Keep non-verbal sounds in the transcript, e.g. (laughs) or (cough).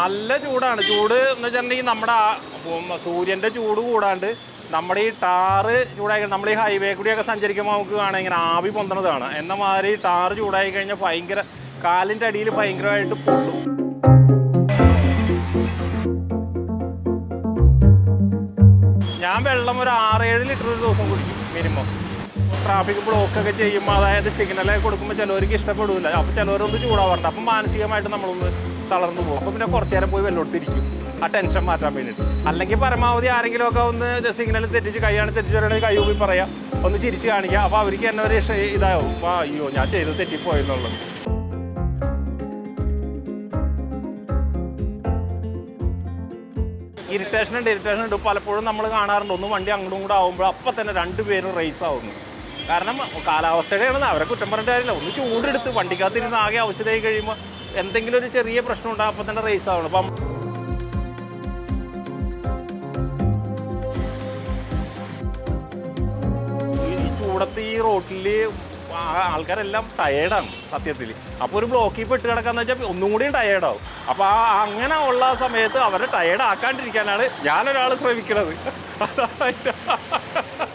നല്ല ചൂടാണ്. ചൂട് എന്ന് വെച്ചിട്ടുണ്ടെങ്കിൽ നമ്മുടെ സൂര്യന്റെ ചൂട് കൂടാണ്ട് നമ്മുടെ ഈ ടാറ് ചൂടായി നമ്മൾ ഈ ഹൈവേ കൂടിയൊക്കെ സഞ്ചരിക്കുമ്പോൾ നമുക്ക് കാണാം ഇങ്ങനെ ആവി പൊന്തണതാണ് എന്ന മാതിരി ടാറ് ചൂടായി കഴിഞ്ഞാൽ ഭയങ്കര കാലിന്റെ അടിയിൽ ഭയങ്കരമായിട്ട് പൊള്ളും. ഞാൻ വെള്ളം ഒരു ആറേഴ് ലിറ്റർ ഒരു ദിവസം കുടിക്കും മിനിമം. ട്രാഫിക് ബ്ലോക്ക് ഒക്കെ ചെയ്യുമ്പോൾ അതായത് സിഗ്നലൊക്കെ കൊടുക്കുമ്പോൾ ചിലവർക്ക് ഇഷ്ടപ്പെടില്ല അപ്പോൾ ചിലവരൊന്ന് ചൂടാവാറുണ്ട് അപ്പം മാനസികമായിട്ട് നമ്മളൊന്ന് തളർന്നു പോകും. അപ്പോൾ പിന്നെ കുറച്ചു നേരം പോയി വെള്ളമെടുത്തിരിക്കും ആ ടെൻഷൻ മാറ്റാൻ വേണ്ടിയിട്ട്. അല്ലെങ്കിൽ പരമാവധി ആരെങ്കിലും ഒക്കെ ഒന്ന് സിഗ്നൽ തെറ്റിച്ച് കൈയാണ് തെറ്റിച്ച് വരണമെങ്കിൽ കൈ ഊപ്പി പറയാം. ഒന്ന് ചിരിച്ച് കാണിക്കുക അപ്പോൾ അവർക്ക് തന്നെ ഒരു ഇതാവും. അയ്യോ ഞാൻ ചെയ്തത് തെറ്റിപ്പോയെന്നുള്ളത് ഇറിറ്റേഷൻ ഉണ്ട് ഇറിറ്റേഷൻ ഉണ്ട്. പലപ്പോഴും നമ്മൾ കാണാറുണ്ട്. ഒന്ന് വണ്ടി അങ്ങോട്ടും കൂടെ ആവുമ്പോൾ അപ്പം തന്നെ രണ്ടുപേരും റേസ് ആവുന്നു. കാരണം കാലാവസ്ഥയുടെയാണ് അവരെ കുറ്റം പറഞ്ഞിട്ട് കാര്യമില്ല. ഒന്ന് ചൂടെടുത്ത് വണ്ടിക്കകത്തിരുന്ന് ആകെ ഔഷധമായി കഴിയുമ്പോൾ എന്തെങ്കിലും ഒരു ചെറിയ പ്രശ്നം ഉണ്ടാകും അപ്പം തന്നെ റേസ് ആവണം. അപ്പം ഈ ചൂടത്ത് ഈ റോട്ടിൽ ആൾക്കാരെല്ലാം ടയേർഡാണ് സത്യത്തിൽ അപ്പോൾ ഒരു ബ്ലോക്കിൽ പെട്ട് കിടക്കാന്ന് വെച്ചാൽ ഒന്നും കൂടിയും ടയേർഡാവും അപ്പോൾ ആ അങ്ങനെ ഉള്ള സമയത്ത് അവരെ ടയേർഡ് ആക്കാണ്ടിരിക്കാനാണ് ഞാനൊരാൾ ശ്രമിക്കുന്നത് (laughs)